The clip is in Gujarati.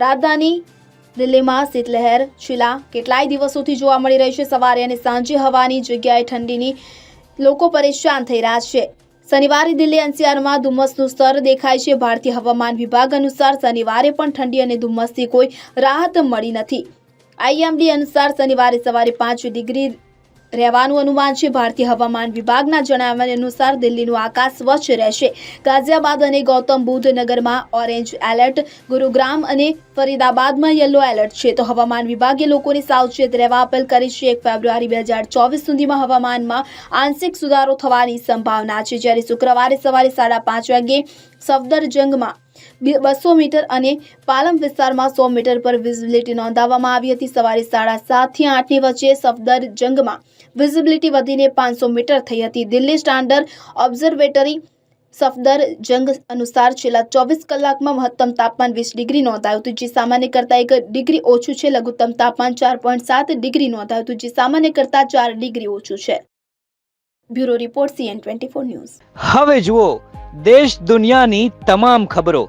રાજધાની દિલ્હીમાં શીતલહેર છેલ્લા કેટલાય દિવસોથી જોવા મળી રહી છે. સવારે અને સાંજે હવાની જગ્યાએ ઠંડીની લોકો પરેશાન થઈ રહ્યા છે. શનિવારે દિલ્હી એનસીઆરમાં ધુમ્મસનું સ્તર દેખાય છે. ભારતીય હવામાન વિભાગ અનુસાર શનિવારે પણ ઠંડી અને ધુમ્મસથી કોઈ રાહત મળી નથી. આઈએમડી અનુસાર શનિવારે સવારે પાંચ ડિગ્રી રહેવાનું અનુમાન છે. ભારતીય હવામાન વિભાગના જણાવ્યા અનુસાર દિલ્હીનું આકાશ સ્વચ્છ રહેશે. ગાઝિયાબાદ અને ગૌતમ બુદ્ધ નગરમાં ઓરેન્જ એલર્ટ, ગુરુગ્રામ અને ફરીદાબાદમાં યલો એલર્ટ છે. તો હવામાન વિભાગે લોકોને સાવચેત રહેવા અપીલ કરી છે. એક ફેબ્રુઆરી બે હજાર ચોવીસ સુધીમાં હવામાનમાં આંશિક સુધારો થવાની સંભાવના છે. જ્યારે શુક્રવારે સવારે સાડા પાંચ વાગ્યે સફદરજંગમાં બસો મીટર અને પાલમ વિસ્તારમાં સો મીટર પર વિઝિબિલિટી નોંધાવવામાં આવી હતી. સવારે સાડા સાતથી આઠની વચ્ચે સફદરજંગમાં વિઝિબિલિટી વધીને પાંચસો મીટર થઈ હતી. દિલ્હી સ્ટાન્ડર્ડ ઓબ્ઝર્વેટરી સફદરજંગ અનુસાર છેલ્લા ચોવીસ કલાકમાં મહત્તમ તાપમાન વીસ ડિગ્રી નોંધાયું હતું, જે સામાન્ય કરતાં એક ડિગ્રી ઓછું છે. લઘુત્તમ તાપમાન ચાર પોઈન્ટ સાત ડિગ્રી નોંધાયું હતું, જે સામાન્ય કરતાં ચાર ડિગ્રી ઓછું છે. Bureau report, CN twenty four news. હવે જુઓ, દેશ દુનિયાની તમામ ખબરો.